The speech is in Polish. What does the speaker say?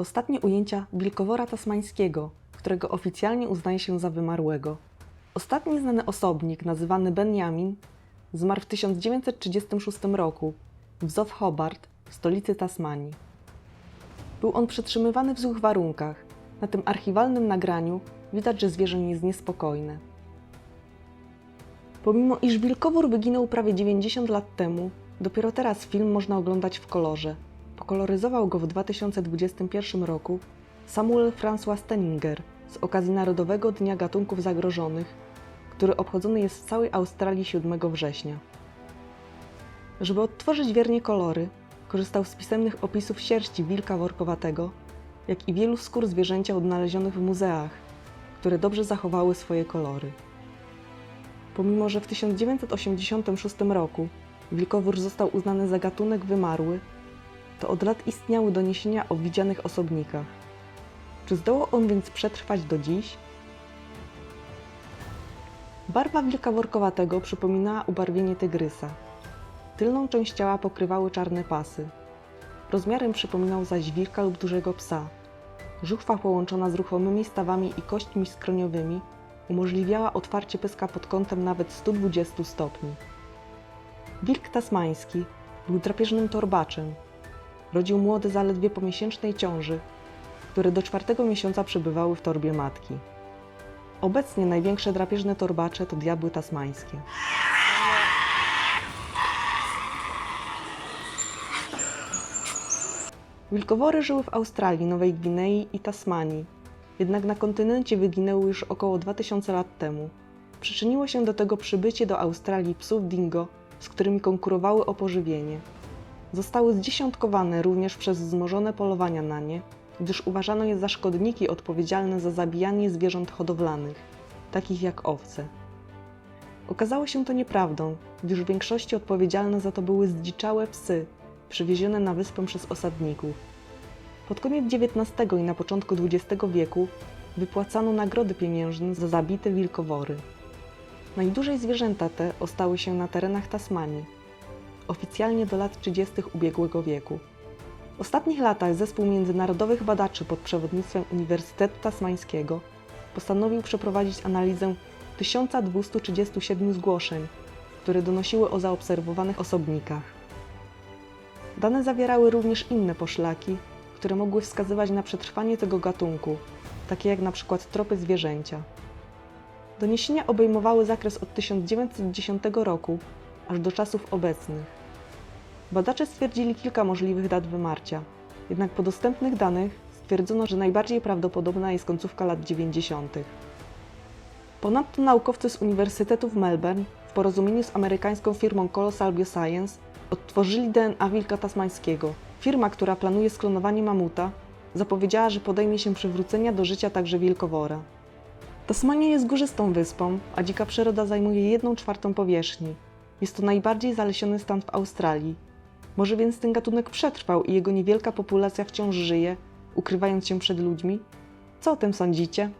To ostatnie ujęcia wilkowora tasmańskiego, którego oficjalnie uznaje się za wymarłego. Ostatni znany osobnik, nazywany Benjamin, zmarł w 1936 roku w Zow Hobart, stolicy Tasmanii. Był on przetrzymywany w złych warunkach. Na tym archiwalnym nagraniu widać, że zwierzę jest niespokojne. Pomimo iż wilkowór wyginął prawie 90 lat temu, dopiero teraz film można oglądać w kolorze. Pokoloryzował go w 2021 roku Samuel François Stenninger z okazji Narodowego Dnia Gatunków Zagrożonych, który obchodzony jest w całej Australii 7 września. Żeby odtworzyć wiernie kolory, korzystał z pisemnych opisów sierści wilka workowatego, jak i wielu skór zwierzęcia odnalezionych w muzeach, które dobrze zachowały swoje kolory. Pomimo, że w 1986 roku wilkowór został uznany za gatunek wymarły, to od lat istniały doniesienia o widzianych osobnikach. Czy zdołał on więc przetrwać do dziś? Barwa wilka workowatego przypominała ubarwienie tygrysa. Tylną część ciała pokrywały czarne pasy. Rozmiarem przypominał zaś wilka lub dużego psa. Żuchwa połączona z ruchomymi stawami i kośćmi skroniowymi umożliwiała otwarcie pyska pod kątem nawet 120 stopni. Wilk tasmański był drapieżnym torbaczem. Rodził młode zaledwie po miesięcznej ciąży, które do czwartego miesiąca przebywały w torbie matki. Obecnie największe drapieżne torbacze to diabły tasmańskie. Wilkowory żyły w Australii, Nowej Gwinei i Tasmanii, jednak na kontynencie wyginęły już około 2000 lat temu. Przyczyniło się do tego przybycie do Australii psów dingo, z którymi konkurowały o pożywienie. Zostały zdziesiątkowane również przez wzmożone polowania na nie, gdyż uważano je za szkodniki odpowiedzialne za zabijanie zwierząt hodowlanych, takich jak owce. Okazało się to nieprawdą, gdyż w większości odpowiedzialne za to były zdziczałe psy, przywiezione na wyspę przez osadników. Pod koniec XIX i na początku XX wieku wypłacano nagrody pieniężne za zabite wilkowory. Najdłużej zwierzęta te ostały się na terenach Tasmanii, oficjalnie do lat 30. ubiegłego wieku. W ostatnich latach zespół międzynarodowych badaczy pod przewodnictwem Uniwersytetu Tasmańskiego postanowił przeprowadzić analizę 1237 zgłoszeń, które donosiły o zaobserwowanych osobnikach. Dane zawierały również inne poszlaki, które mogły wskazywać na przetrwanie tego gatunku, takie jak przykład tropy zwierzęcia. Doniesienia obejmowały zakres od 1910 roku aż do czasów obecnych. Badacze stwierdzili kilka możliwych dat wymarcia, jednak po dostępnych danych stwierdzono, że najbardziej prawdopodobna jest końcówka lat 90. Ponadto naukowcy z Uniwersytetu w Melbourne w porozumieniu z amerykańską firmą Colossal Bioscience odtworzyli DNA wilka tasmańskiego. Firma, która planuje sklonowanie mamuta, zapowiedziała, że podejmie się przywrócenia do życia także wilkowora. Tasmania jest górzystą wyspą, a dzika przyroda zajmuje 1 czwartą powierzchni. Jest to najbardziej zalesiony stan w Australii. Może więc ten gatunek przetrwał i jego niewielka populacja wciąż żyje, ukrywając się przed ludźmi? Co o tym sądzicie?